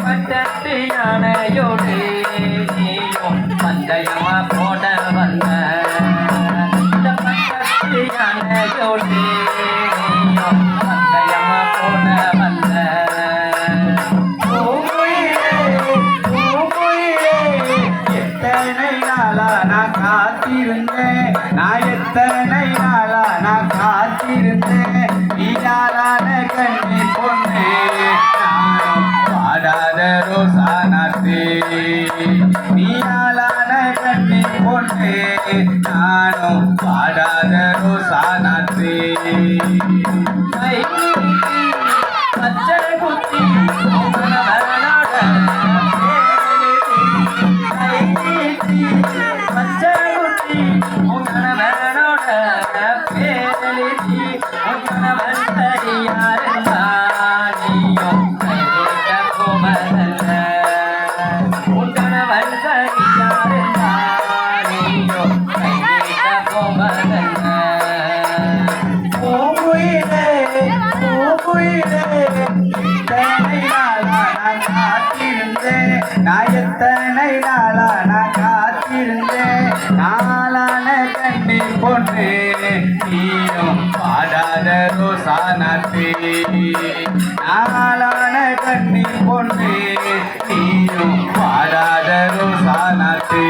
பட்டத்து யானையோடு நீயும் பந்தயமா போட வந்த காத்திருந்தேன் நான் எத்தனை நாளா நான் காத்திருந்தேன் நீயாரான கண்ணி பொண்ணே. பாடாத ரோசானாத்தே நீயாலான கண்ணி பொண்ணே. நானும் பாடாத ரோசானாத்தே கை நீட்டி பச்சை பூங்குயிலே, நான் காத்திருந்தேன். நான் எத்தனை நாளா நான் காத்திருந்தேன். நாளான கண்ணி பொண்ணு நீயும் பாடாத ரோசானாத்தே நாளான கண்ணி பொண்ணு நீயும் பாடாத ரோசானாத்தே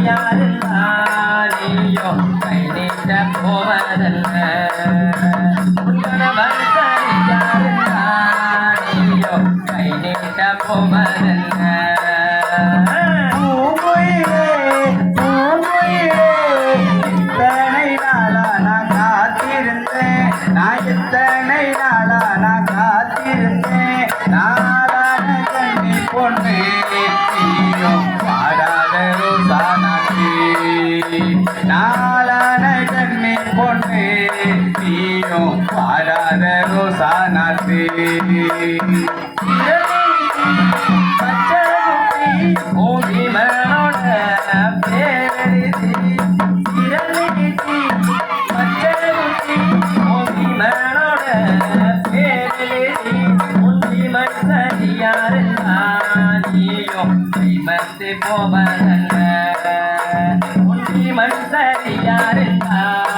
சரியாருந்தா நீயும் கை நீட்ட போவதல்ல. உங்களவன் சரியாருந்தா நீயும் கை நீட்ட போவதல்ல பூங்குயிலே, பூங்குயிலே, எத்தனை நாளா நான் காத்திருந்தேன். நான் எத்தனை நாளா நான் காத்திருந்தேன். நாளான கண்ணி பொண்ணு கண்ணி நீயும் பாடாத ரோசானாத்தே போவதல்ல பூங்குயிலே, பூங்குயிலே, எத்தனை நாளா நான் காத்திருந்தேன். நான் எத்தனை